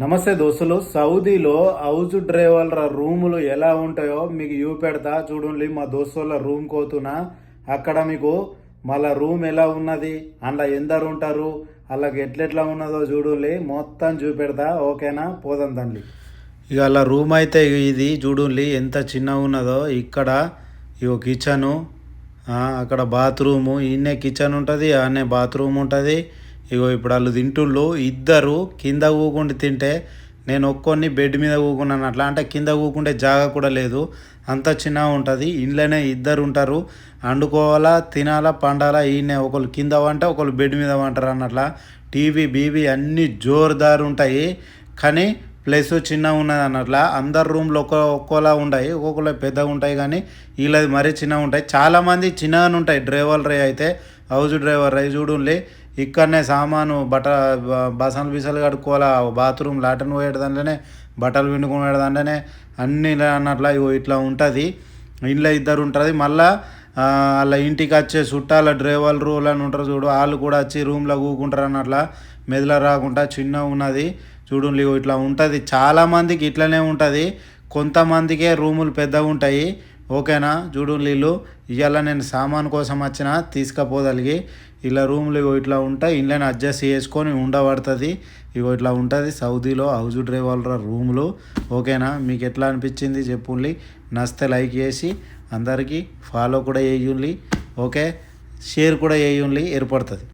నమస్తే దోస్తులు. సౌదీలో హౌస్ డ్రైవర్ల రూములు ఎలా ఉంటాయో మీకు యూ పెడతా. చూడండి మా దోస్తుల రూమ్ కోతున్నా అక్కడ మీకు మళ్ళా రూమ్ ఎలా ఉన్నది అందులో ఎందరు ఉంటారు అలాగ ఎట్లెట్లా ఉన్నదో చూడండి. మొత్తం చూపెడతా. ఓకేనా? పోదాం తండ్రి ఇక అలా రూమ్ అయితే ఇది చూడండి ఎంత చిన్నగా ఉన్నదో. ఇక్కడ ఇగో కిచెను. అక్కడ బాత్రూము. ఈయనే కిచెన్ ఉంటుంది ఆనే బాత్రూమ్ ఉంటుంది. ఇగో ఇప్పుడు వాళ్ళు తింటుళ్ళు ఇద్దరు కింద కూకుండి తింటే నేను ఒక్కొని బెడ్ మీద కూకున్నాను అట్లా అంటే కింద కూకుంటే జాగా కూడా లేదు. అంత చిన్నగా ఉంటుంది. ఇంట్లోనే ఇద్దరు ఉంటారు. వండుకోవాలా తినాలా పండాలా ఈయనే ఒకళ్ళు కింద వంట ఒకళ్ళు బెడ్ మీద వంటారు అన్నట్లా. టీవీ బీవీ అన్నీ జోరుదారు ఉంటాయి. కానీ ప్లస్ చిన్నగా ఉన్నది అన్నట్ల. అందరు రూమ్లు ఒక్కో ఒక్కోలా ఉంటాయి. ఒక్కొక్కలా పెద్దగా ఉంటాయి కానీ వీళ్ళది మరీ చిన్నగా ఉంటాయి. చాలామంది చిన్నగానే ఉంటాయి. డ్రైవర్ రే అయితే హౌస్ డ్రైవర్ రే చూడండి ఇక్కడనే సామాను బట్ట బసలు బిసలు కడుక్కోవాలా? బాత్రూమ్ లాటన్ పోయేదాంట్లోనే బట్టలు పిండుకునేదాంట్లోనే అన్ని అన్నట్లు ఇగో ఇట్లా ఉంటుంది. ఇంట్లో ఇద్దరు ఉంటుంది మళ్ళా అలా వాళ్ళ ఇంటికి వచ్చే చుట్టాల డ్రైవర్ రూల్ అని ఉంటారు చూడు. వాళ్ళు కూడా వచ్చి రూమ్లో కూకుంటారు అన్నట్ల మెదల రాకుండా చిన్నగా ఉన్నది. చూడు ఇట్లా ఉంటుంది. చాలామందికి ఇట్లనే ఉంటుంది. కొంతమందికే రూములు పెద్దగా ఉంటాయి. ఓకేనా? చూడు వీళ్ళు. ఇవాళ నేను సామాన్ కోసం వచ్చిన తీసుకపోదలిగి ఇలా రూమ్లు ఇగో ఇట్లా ఉంటాయి ఇంట్లోనే అడ్జస్ట్ చేసుకొని ఉండబడుతుంది ఇగో ఇట్లా ఉంటుంది. సౌదీలో హౌస్ డ్రైవర్ల రూమ్లు. ఓకేనా? మీకు ఎట్లా అనిపించింది చెప్పుండి నస్తే లైక్ చేసి అందరికీ ఫాలో కూడా చేయండి ఓకే? షేర్ కూడా చేయండి ఏర్పడుతుంది.